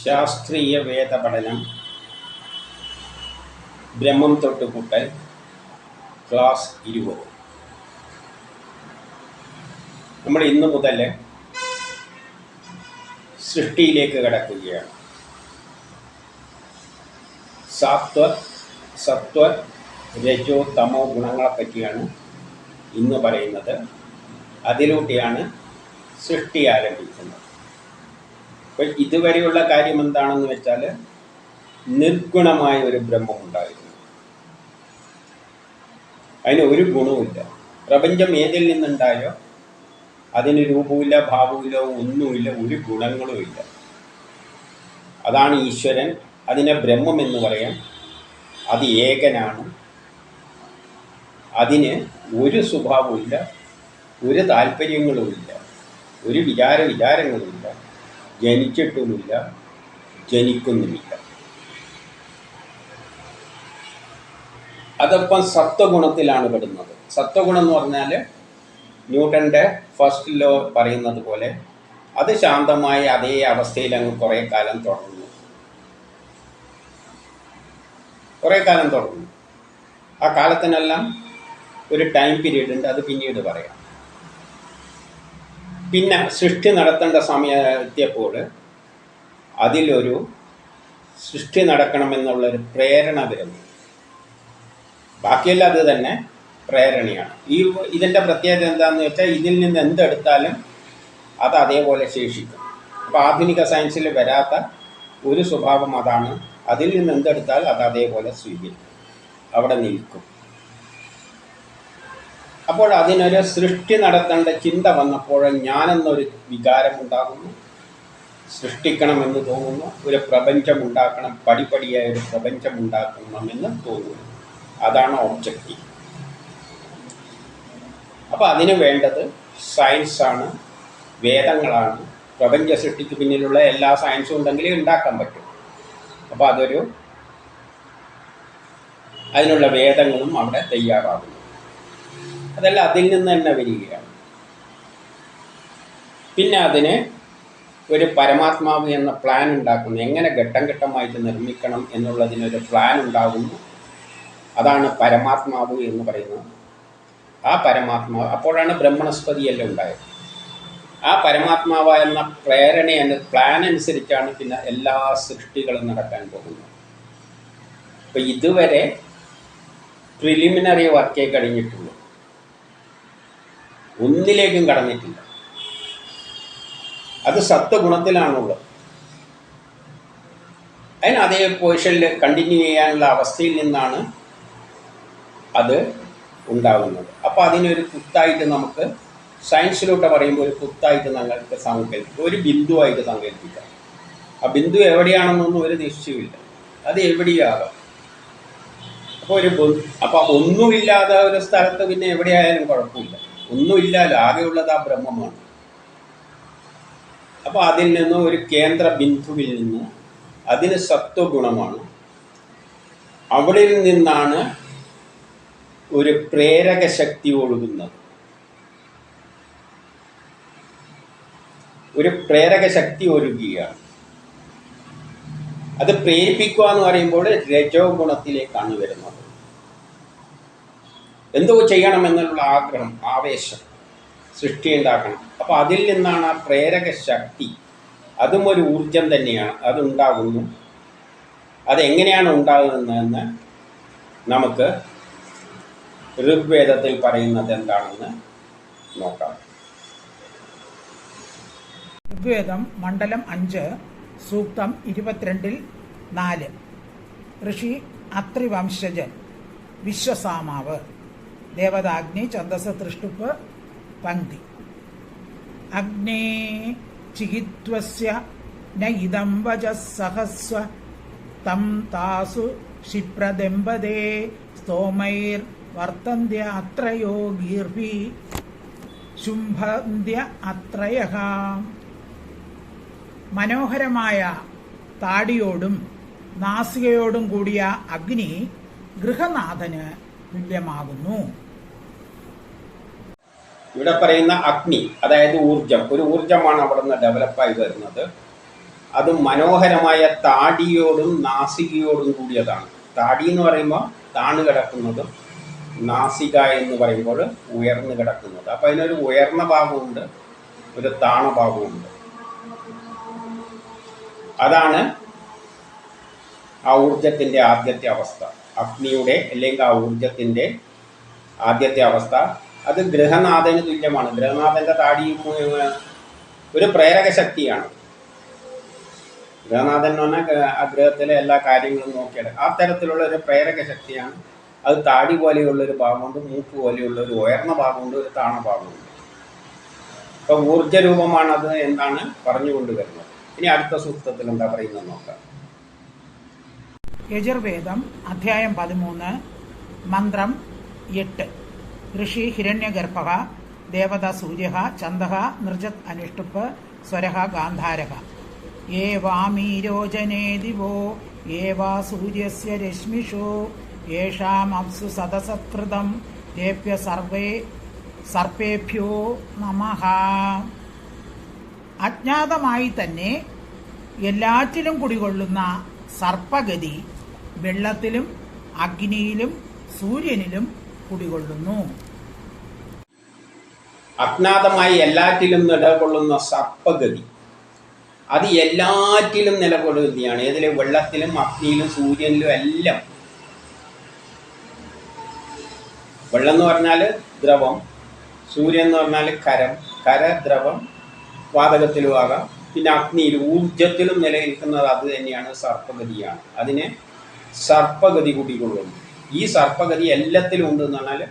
ശാസ്ത്രീയ വേദപഠനം ബ്രഹ്മം തൊട്ടുകൂട്ടൽ ക്ലാസ് ഇരുപത്. നമ്മൾ ഇന്നു മുതൽ സൃഷ്ടിയിലേക്ക് കടക്കുകയാണ്. സാത്വ സത്വ രജോ തമോ ഗുണങ്ങളെ പറ്റിയാണ് ഇന്ന് പറയുന്നത്. അതിലൂടെയാണ് സൃഷ്ടി ആരംഭിക്കുന്നത്. അപ്പോൾ ഇതുവരെയുള്ള കാര്യം എന്താണെന്ന് വെച്ചാൽ നിർഗുണമായ ഒരു ബ്രഹ്മം ഉണ്ടായിരുന്നു. അതിന് ഒരു ഗുണവുമില്ല. പ്രപഞ്ചം ഏതിൽ നിന്നുണ്ടായോ? അതിന് രൂപവുമില്ല ഭാവവുമില്ല ഒന്നുമില്ല ഒരു ഗുണങ്ങളുമില്ല. അതാണ് ഈശ്വരൻ. അതിനെ ബ്രഹ്മം എന്ന് പറയാം. അത് ഏകനാണ്. അതിന് ഒരു സ്വഭാവമില്ല ഒരു താല്പര്യങ്ങളുമില്ല ഒരു വിചാര വിചാരങ്ങളുമില്ല. ജനിച്ചിട്ടുമില്ല ജനിക്കുന്നുമില്ല. അതപ്പം സത്വഗുണത്തിലാണ് പെടുന്നത്. സത്വഗുണം എന്ന് പറഞ്ഞാൽ ന്യൂട്ടന്റെ ഫസ്റ്റ് ലോ പറയുന്നത് പോലെ അത് ശാന്തമായി അതേ അവസ്ഥയിൽ അങ്ങ് കുറേ കാലം തുടർന്നു. കുറേ കാലം തുടർന്നു. ആ കാലത്തിനെല്ലാം ഒരു ടൈം പീരീഡ് ഉണ്ട് അത് പിന്നീട് പറയാം. പിന്നെ സൃഷ്ടി നടത്തേണ്ട സമയം എത്തിയപ്പോൾ അതിലൊരു സൃഷ്ടി നടക്കണമെന്നുള്ളൊരു പ്രേരണ വരുന്നു. ബാക്കിയെല്ലാം അത് തന്നെ പ്രേരണയാണ്. ഈ ഇതിന്റെ പ്രത്യേകത എന്താണെന്ന് വെച്ചാൽ ഇതിൽ നിന്ന് എന്തെടുത്താലും അത് അതേപോലെ ശേഷിക്കും. അപ്പോൾ ആധുനിക സയൻസിൽ വരാത്ത ഒരു സ്വഭാവം അതാണ്. അതിൽ നിന്ന് എന്തെടുത്താൽ അത് അതേപോലെ സ്വീകരിക്കും. അവിടെ നിൽക്കും. അപ്പോൾ അതിനൊരു സൃഷ്ടി നടത്തേണ്ട ചിന്ത വന്നപ്പോൾ ഞാനെന്നൊരു വികാരം ഉണ്ടാകുന്നു സൃഷ്ടിക്കണമെന്ന് തോന്നുന്നു. ഒരു പ്രപഞ്ചം ഉണ്ടാക്കണം പടിപടിയായ ഒരു പ്രപഞ്ചം ഉണ്ടാക്കണമെന്ന് തോന്നുന്നു. അതാണ് ഓബ്ജക്റ്റീവ് അപ്പോൾ അതിന് വേണ്ടത് സയൻസാണ് വേദങ്ങളാണ്. പ്രപഞ്ച സൃഷ്ടിക്ക് പിന്നിലുള്ള എല്ലാ സയൻസും ഉണ്ടെങ്കിലേ ഉണ്ടാക്കാൻ പറ്റും. അപ്പോൾ അതൊരു അതിനുള്ള വേദങ്ങളും അവിടെ തയ്യാറാകുന്നു. അതെല്ലാം അതിൽ നിന്ന് തന്നെ വരികയാണ്. പിന്നെ അതിന് ഒരു പരമാത്മാവ് എന്ന പ്ലാൻ ഉണ്ടാക്കുന്നു. എങ്ങനെ ഘട്ടം ഘട്ടമായിട്ട് നിർമ്മിക്കണം എന്നുള്ളതിനൊരു പ്ലാൻ ഉണ്ടാകുന്നു. അതാണ് പരമാത്മാവ് എന്ന് പറയുന്നത്. ആ പരമാത്മാവ് അപ്പോഴാണ് ബ്രഹ്മണസ്പതിയെല്ലാം ഉണ്ടായത്. ആ പരമാത്മാവ എന്ന പ്രേരണ പ്ലാൻ അനുസരിച്ചാണ് പിന്നെ എല്ലാ സൃഷ്ടികളും നടക്കാൻ പോകുന്നത്. അപ്പം ഇതുവരെ പ്രിലിമിനറി വർക്കേ കഴിഞ്ഞിട്ടുള്ളൂ. ഒന്നിലേക്കും കടന്നിട്ടില്ല. അത് സത്വഗുണത്തിലാണുള്ളത്. അതിന് അതേ പൊസിഷനിൽ കണ്ടിന്യൂ ചെയ്യാനുള്ള അവസ്ഥയിൽ നിന്നാണ് അത് ഉണ്ടാകുന്നത് അപ്പോൾ അതിനൊരു കുത്തായിട്ട് നമുക്ക് സയൻസിലോട്ട് പറയുമ്പോൾ ഒരു കുത്തായിട്ട് നമ്മൾക്ക് സങ്കല്പിക്കാം. ഒരു ബിന്ദുവായിട്ട് സങ്കല്പിക്കാം. ആ ബിന്ദു എവിടെയാണെന്നൊന്നും ഒരു നിശ്ചയമില്ല അത് എവിടെയാകാം? അപ്പോൾ ഒരു അപ്പോൾ ഒന്നുമില്ലാതെ ഒരു സ്ഥലത്ത് പിന്നെ എവിടെയായാലും കുഴപ്പമില്ല. ഒന്നുമില്ലല്ലോ ആകെയുള്ളത് ആ ബ്രഹ്മമാണ്. അപ്പോൾ അതിൽ നിന്ന് ഒരു കേന്ദ്ര ബിന്ദുവിൽ നിന്ന് അതിന് സത്വഗുണമാണ്. അവിടെ നിന്നാണ് ഒരു പ്രേരക ശക്തി ഒഴുകുന്നത്. ഒരു പ്രേരക ശക്തി ഒഴുകുകയാണ്. അത് പ്രേരിപ്പിക്കുക എന്ന് പറയുമ്പോൾ രജോ ഗുണത്തിലേക്കാണ് വരുന്നത്. എന്തോ ചെയ്യണമെന്നുള്ള ആഗ്രഹം ആവേശം സൃഷ്ടി ഉണ്ടാക്കണം അപ്പോൾ അതിൽ നിന്നാണ് ആ പ്രേരക ശക്തി. അതും ഒരു ഊർജം തന്നെയാണ്. അതുണ്ടാകുന്നു അതെങ്ങനെയാണ് ഉണ്ടാകുന്നതെന്ന് നമുക്ക് ഋഗ്വേദത്തിൽ പറയുന്നത് എന്താണെന്ന് നോക്കാം. ഋഗ്വേദം മണ്ഡലം അഞ്ച് സൂക്തം ഇരുപത്തിരണ്ടിൽ നാല്. ഋഷി അത്രിവംശജൻ വിശ്വസാമാവ്. ദേവതാഗ്നി ഛന്ദസ തൃഷ്ടുപ്പ് പങ്ക്തി അഗ്നേ ചികിത്വസ്യ ന ഇതം വജസഹസ്വ തം താസു ക്ഷിപ്രദമ്പതേ സ്തോമൈർ വർത്തന്ത്യ അത്രയോ ഗീർഭി ശുംഭന്ത്യ അത്രയ മനോഹരമായ താടിയോടും നാസികയോടും കൂടിയ അഗ്നി ഗൃഹനാഥന് തുല്യമാകുന്നു. ഇവിടെ പറയുന്ന അഗ്നി അതായത് ഊർജം ഒരു ഊർജമാണ് അവിടെ നിന്ന് ഡെവലപ്പായി വരുന്നത്. അത് മനോഹരമായ താടിയോടും നാസികയോടും കൂടിയതാണ്. താടി എന്ന് പറയുമ്പോൾ താണു കിടക്കുന്നതും നാസിക എന്ന് പറയുമ്പോൾ ഉയർന്നു കിടക്കുന്നത്. അപ്പം അതിനൊരു ഉയർന്ന ഭാഗമുണ്ട് ഒരു താണ ഭാഗമുണ്ട്. അതാണ് ആ ഊർജത്തിന്റെ ആദ്യത്തെ അവസ്ഥ. അഗ്നിയുടെ അല്ലെങ്കിൽ ആ ഊർജത്തിന്റെ ആദ്യത്തെ അവസ്ഥ അത് ഗ്രഹനാഥന് തുല്യമാണ്. ഗ്രഹനാഥന്റെ താടിയും ഒരു പ്രേരക ശക്തിയാണ്. ഗ്രഹനാഥൻ എന്ന് പറഞ്ഞാൽ ആ ഗ്രഹത്തിലെ എല്ലാ കാര്യങ്ങളും നോക്കിയത് ആ തരത്തിലുള്ള ഒരു പ്രേരക ശക്തിയാണ്. അത് താടി പോലെയുള്ള ഒരു ഭാഗമുണ്ട് മൂക്ക് പോലെയുള്ള ഒരു ഉയർന്ന ഭാഗമുണ്ട് ഒരു താണ ഭാഗമുണ്ട്. ഊർജരൂപമാണത് എന്താണ് പറഞ്ഞുകൊണ്ട് വരുന്നത്. ഇനി അടുത്ത സൂക്തത്തിൽ എന്താ പറയുന്നത് നോക്കാം. യജുർവേദം അധ്യായം പതിമൂന്ന് മന്ത്രം എട്ട്. ഋഷി ഹിരണ്യഗർഭ ദേവത സൂര്യ ചന്ദ നൃജത് അനുഷ്ടുപ്പ് സ്വര ഗാന്ധാരക ഏവാമീരോജനേ ദിവോ ഏവാ സൂര്യസ്യ രശ്മിഷു യേഷാമപ്സു സദസത്കൃതം ദേവ്യ സർവേ സർപ്പേഭ്യോ നമ. അജ്ഞാതമായി തന്നെ എല്ലാറ്റിലും കുടികൊള്ളുന്ന സർപ്പഗതി വെള്ളത്തിലും അഗ്നിയിലും സൂര്യനിലും കുടികൊള്ളുന്നു അജ്ഞാതമായി എല്ലാറ്റിലും നിലകൊള്ളുന്ന സർപ്പഗതി. അത് എല്ലാറ്റിലും നിലകൊള്ളുകയാണ്. ഏതിലെ? വെള്ളത്തിലും അഗ്നിയിലും സൂര്യനിലും എല്ലാം. വെള്ളം എന്ന് പറഞ്ഞാൽ ദ്രവം സൂര്യൻ എന്ന് പറഞ്ഞാൽ കരം കരദ്രവം വാതകത്തിലും ആകാം. പിന്നെ അഗ്നിയിൽ ഊർജത്തിലും നിലനിൽക്കുന്നത് അത് തന്നെയാണ് സർപ്പഗതിയാണ്. അതിനെ സർപ്പഗതി കൂട്ടിക്കൊള്ളുന്നു ഈ സർപ്പഗതി എല്ലാത്തിലും ഉണ്ട് എന്ന് പറഞ്ഞാൽ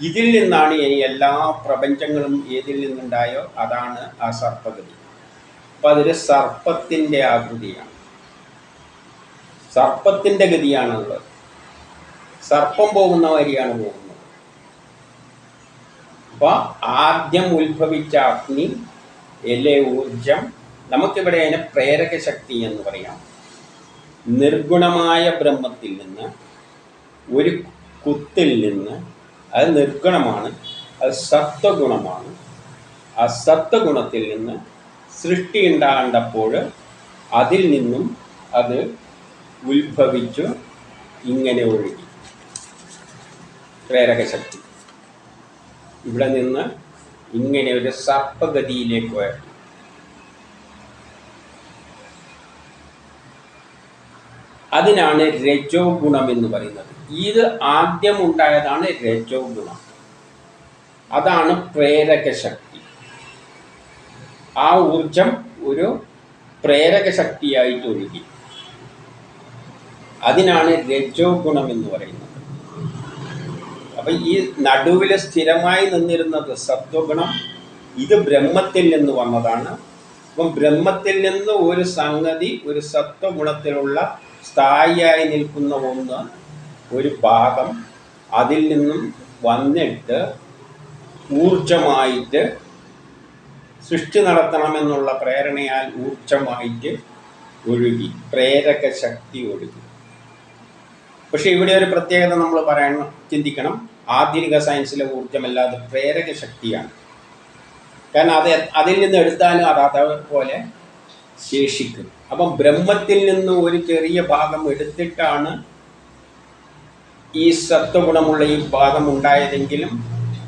ഇതിൽ നിന്നാണ് ഇനി എല്ലാ പ്രപഞ്ചങ്ങളും ഏതിൽ നിന്നുണ്ടായോ അതാണ് ആ സർപ്പഗതി. അപ്പം അതൊരു സർപ്പത്തിന്റെ ആകൃതിയാണ്. സർപ്പത്തിന്റെ ഗതിയാണുള്ളത്. സർപ്പം പോകുന്ന വരിയാണ് പോകുന്നത്. അപ്പൊ ആദ്യം ഉത്ഭവിച്ച അഗ്നി എലെ ഊർജം നമുക്കിവിടെ അതിനെ പ്രേരക ശക്തി എന്ന് പറയാം. നിർഗുണമായ ബ്രഹ്മത്തിൽ നിന്ന് ഒരു കുത്തിൽ നിന്ന് അത് നിർഗുണമാണ് അത് സത്വഗുണമാണ്. ആ സത്വഗുണത്തിൽ നിന്ന് സൃഷ്ടി ഉണ്ടാകേണ്ടപ്പോൾ അതിൽ നിന്നും അത് ഉത്ഭവിച്ചു ഇങ്ങനെ ഒഴുകി. പ്രേരകശക്തി. ഇവിടെ നിന്ന് ഇങ്ങനെ ഒരു സർപ്പഗതിയിലേക്ക് അതിനാണ് രജോ ഗുണം എന്ന് പറയുന്നത്. ഇത് ആദ്യം ഉണ്ടായതാണ് രജോ ഗുണം. അതാണ് പ്രേരക ശക്തി. ആ ഊർജം ഒരു പ്രേരക ശക്തിയായിട്ട് ഒഴുകി അതിനാണ് രജോ ഗുണം എന്ന് പറയുന്നത്. അപ്പൊ ഈ നടുവിൽ സ്ഥിരമായി നിന്നിരുന്നത് സത്വഗുണം ഇത് ബ്രഹ്മത്തിൽ നിന്ന് വന്നതാണ്. അപ്പം ബ്രഹ്മത്തിൽ നിന്ന് ഒരു സംഗതി ഒരു സത്വഗുണത്തിലുള്ള സ്ഥായിയായി നിൽക്കുന്ന ഒന്ന് ഒരു ഭാഗം അതിൽ നിന്നും വന്നിട്ട് ഊർജമായിട്ട് സൃഷ്ടി നടത്തണമെന്നുള്ള പ്രേരണയാൽ ഊർജമായിട്ട് ഒഴുകി പ്രേരക ശക്തി ഒഴുകി. പക്ഷെ ഇവിടെ ഒരു പ്രത്യേകത നമ്മൾ പറയണം ചിന്തിക്കണം. ആധുനിക സയൻസിലെ ഊർജമല്ലാതെ പ്രേരക ശക്തിയാണ്. കാരണം അത് അതിൽ നിന്ന് എടുത്താലും അത് അതേപോലെ ശേഷിക്കും. അപ്പം ബ്രഹ്മത്തിൽ നിന്ന് ഒരു ചെറിയ ഭാഗം എടുത്തിട്ടാണ് ഈ സത്വഗുണമുള്ള ഈ ഭാഗം ഉണ്ടായതെങ്കിലും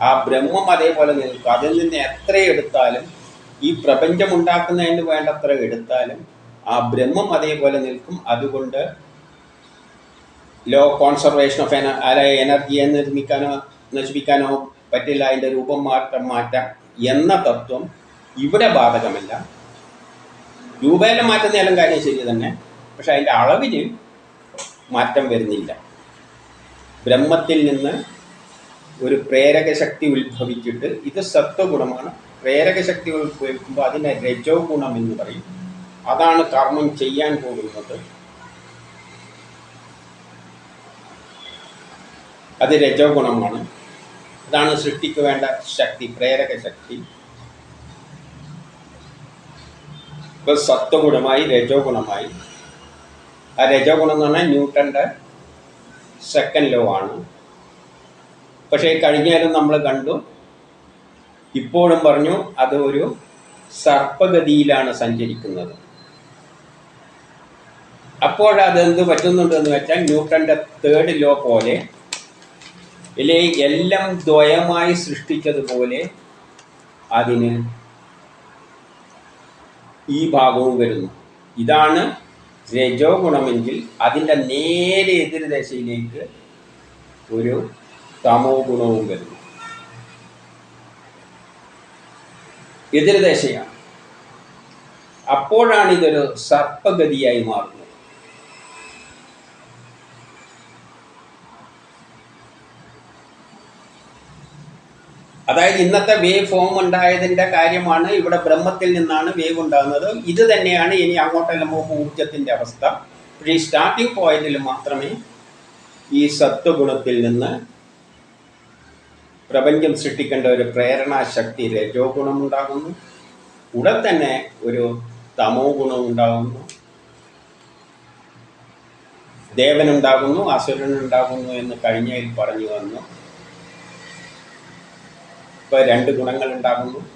ആ ബ്രഹ്മം അതേപോലെ നിൽക്കും. അതിൽ നിന്ന് എത്ര എടുത്താലും ഈ പ്രപഞ്ചം ഉണ്ടാക്കുന്നതിന് വേണ്ടത്ര എടുത്താലും ആ ബ്രഹ്മം അതേപോലെ നിൽക്കും. അതുകൊണ്ട് ലോ കോൺസർവേഷൻ ഓഫ് എന എനർജിയെ നിർമ്മിക്കാനോ നശിപ്പിക്കാനോ പറ്റില്ല. അതിന്റെ രൂപം മാറ്റം മാറ്റാം എന്ന തത്വം ഇവിടെ ബാധകമല്ല. രൂപയിലെ മാറ്റുന്നതെല്ലാം കാര്യം ശരി തന്നെ. പക്ഷെ അതിന്റെ അളവിന് മാറ്റം വരുന്നില്ല. ബ്രഹ്മത്തിൽ നിന്ന് ഒരു പ്രേരക ശക്തി ഉത്ഭവിച്ചിട്ട് ഇത് സത്വഗുണമാണ്. പ്രേരക ശക്തി ഉത്ഭവിക്കുമ്പോൾ അതിനെ രജോ ഗുണം എന്ന് പറയും. അതാണ് കർമ്മം ചെയ്യാൻ പോകുന്നത്. അത് രജോ ഗുണമാണ് അതാണ് സൃഷ്ടിക്ക് വേണ്ട ശക്തി പ്രേരക ശക്തി ഇപ്പൊ സത്വഗുണമായി രജോ ഗുണമായി ആ രജോ ഗുണം എന്ന് പറഞ്ഞാൽ ന്യൂട്ടന്റെ സെക്കൻഡ് ലോ ആണ്. പക്ഷേ കഴിഞ്ഞാലും നമ്മൾ കണ്ടു ഇപ്പോഴും പറഞ്ഞു അത് ഒരു സർപ്പഗതിയിലാണ് സഞ്ചരിക്കുന്നത്. പറ്റുന്നുണ്ട് പറ്റുന്നുണ്ടെന്ന് വെച്ചാൽ ന്യൂട്ടന്റെ തേർഡ് ലോ പോലെ ഇല്ലേ എല്ലാം ദ്വയമായി സൃഷ്ടിച്ചതുപോലെ അതിന് ഈ ഭാഗവും വരുന്നു. ഇതാണ് രജോ ഗുണമെങ്കിൽ അതിന്റെ നേരെ എതിർദശയിലേക്ക് ഒരു തമോ ഗുണവും വരുന്നു. എതിർദശയാണ് അപ്പോഴാണ് ഇതൊരു സർപ്പഗതിയായി മാറുന്നത്. അതായത് ഇന്നത്തെ വേവ് ഫോം ഉണ്ടായതിന്റെ കാര്യമാണ് ഇവിടെ ബ്രഹ്മത്തിൽ നിന്നാണ് വേവ് ഉണ്ടാകുന്നത്. ഇത് തന്നെയാണ് ഇനി അങ്ങോട്ടെല്ലാം പോകുമ്പോൾ ഊർജത്തിന്റെ അവസ്ഥ. പക്ഷേ ഈ സ്റ്റാർട്ടിംഗ് പോയിന്റിൽ മാത്രമേ ഈ സത്വഗുണത്തിൽ നിന്ന് പ്രപഞ്ചം സൃഷ്ടിക്കേണ്ട ഒരു പ്രേരണാശക്തി രജോ ഗുണമുണ്ടാകുന്നു ഉടൻ തന്നെ ഒരു തമോ ഗുണമുണ്ടാകുന്നു ദേവനുണ്ടാകുന്നു അസുരനുണ്ടാകുന്നു എന്ന് കഴിഞ്ഞതിൽ പറഞ്ഞു വന്നു. ഇപ്പൊ രണ്ട് ഗുണങ്ങൾ ഉണ്ടാകുന്നു.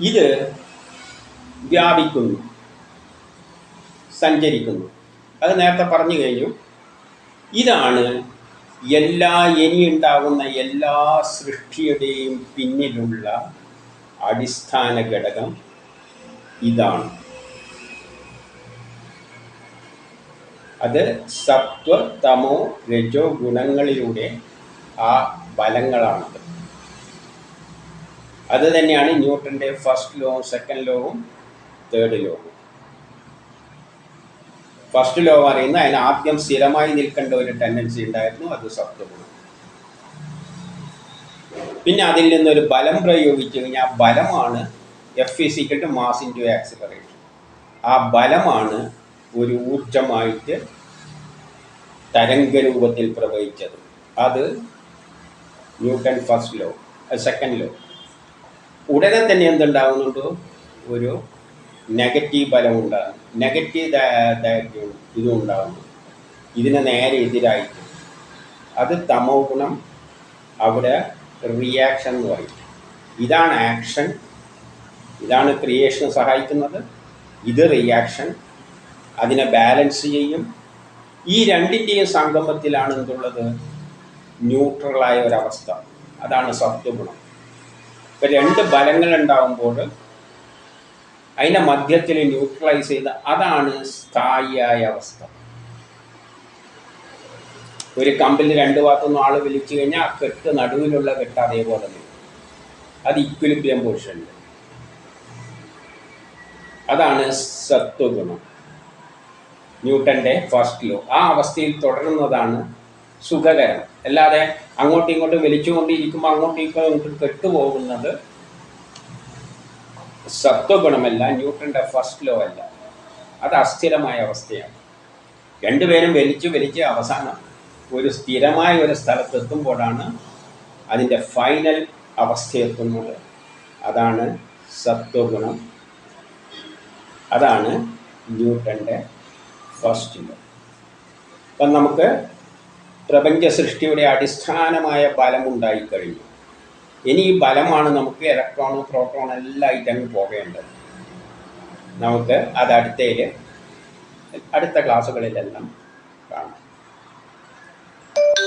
ഇത് വ്യാപിക്കുന്നു. സഞ്ചരിക്കുന്നു. അത് നേരത്തെ പറഞ്ഞു കഴിഞ്ഞു. ഇതാണ് എല്ലാ ഇനിയുണ്ടാകുന്ന എല്ലാ സൃഷ്ടിയുടെയും പിന്നിലുള്ള അടിസ്ഥാന ഘടകം. ഇതാണ്. അത് സത്വ തമോ രജോ ഗുണങ്ങളിലൂടെ ആ ബലങ്ങളാണത് അത് തന്നെയാണ് ന്യൂട്ടന്റെ ഫസ്റ്റ് ലോവും സെക്കൻഡ് ലോവും തേർഡ് ലോവും ഫസ്റ്റ് ലോ പറയുന്നത് അതിന് ആദ്യം സ്ഥിരമായി നിൽക്കേണ്ട ഒരു ടെൻഡൻസി ഉണ്ടായിരുന്നു അത് സത്വഗുണം പിന്നെ അതിൽ നിന്നൊരു ബലം പ്രയോഗിച്ചു കഴിഞ്ഞാൽ ബലമാണ് F physical to mass into acceleration ആ ബലമാണ് ഒരു ഊർജമായിട്ട് തരംഗ രൂപത്തിൽ പ്രവഹിച്ചത്. അത് Newton first law second law ഉടനെ തന്നെ എന്തുണ്ടാകുന്നുണ്ട് ഒരു നെഗറ്റീവ് ബലം ഉണ്ടാകുന്നു നെഗറ്റീവ് ഇതും ഉണ്ടാകുന്നു ഇതിന് നേരെ എതിരായിട്ട്. അത് തമോ ഗുണം അവിടെ റിയാക്ഷൻ എന്ന് പറയും. ഇതാണ് ആക്ഷൻ ഇതാണ് ക്രിയേഷൻ സഹായിക്കുന്നത്. ഇത് റിയാക്ഷൻ അതിനെ ബാലൻസ് ചെയ്യും. ഈ രണ്ടിന്റെയും സംഗമത്തിലാണ് എന്തുള്ളത് ന്യൂട്രലായ ഒരവസ്ഥ. അതാണ് സത്വഗുണം. രണ്ട് ബലങ്ങൾ ഉണ്ടാകുമ്പോൾ അതിനെ മധ്യത്തിൽ ന്യൂട്രലൈസ് ചെയ്ത അതാണ് സ്ഥായിയായ അവസ്ഥ. ഒരു കമ്പിൽ രണ്ട് ഭാഗത്തൊന്നും ആൾ വിളിച്ചു കഴിഞ്ഞാൽ ആ കെട്ട് നടുവിലുള്ള കെട്ട് അതേപോലെ തന്നെ അത് ഇക്വിലിബ്രിയം പൊസിഷനിൽ അതാണ് സത്വഗുണം. ന്യൂട്ടന്റെ ഫസ്റ്റ് ലോ ആ അവസ്ഥയിൽ തുടരുന്നതാണ് സുഖകരം. അല്ലാതെ അങ്ങോട്ടും ഇങ്ങോട്ടും വലിച്ചുകൊണ്ടിരിക്കുമ്പോൾ അങ്ങോട്ടും ഇങ്ങോട്ടും കെട്ടുപോകുന്നത് സത്വഗുണമല്ല ന്യൂട്ടന്റെ ഫസ്റ്റ് ലോ അല്ല. അത് അസ്ഥിരമായ അവസ്ഥയാണ്. രണ്ടുപേരും വലിച്ചു വലിച്ച് അവസാനം ഒരു സ്ഥിരമായ ഒരു സ്ഥലത്തെത്തുമ്പോഴാണ് അതിന്റെ ഫൈനൽ അവസ്ഥയെത്തുന്നത് അതാണ് സത്വഗുണം. അതാണ് ന്യൂട്ടന്റെ ഫസ്റ്റ് ലോ അപ്പം നമുക്ക് പ്രപഞ്ച സൃഷ്ടിയുടെ അടിസ്ഥാനമായ ബലം ഉണ്ടായിക്കഴിഞ്ഞു ഇനി ഈ ബലമാണ് നമുക്ക് ഇലക്ട്രോൺ പ്രോട്ടോൺ എല്ലാം ഇതങ്ങ് പോകേണ്ടത്. നമുക്ക് അത് അടുത്തതിൽ അടുത്ത ക്ലാസ്സുകളിലെല്ലാം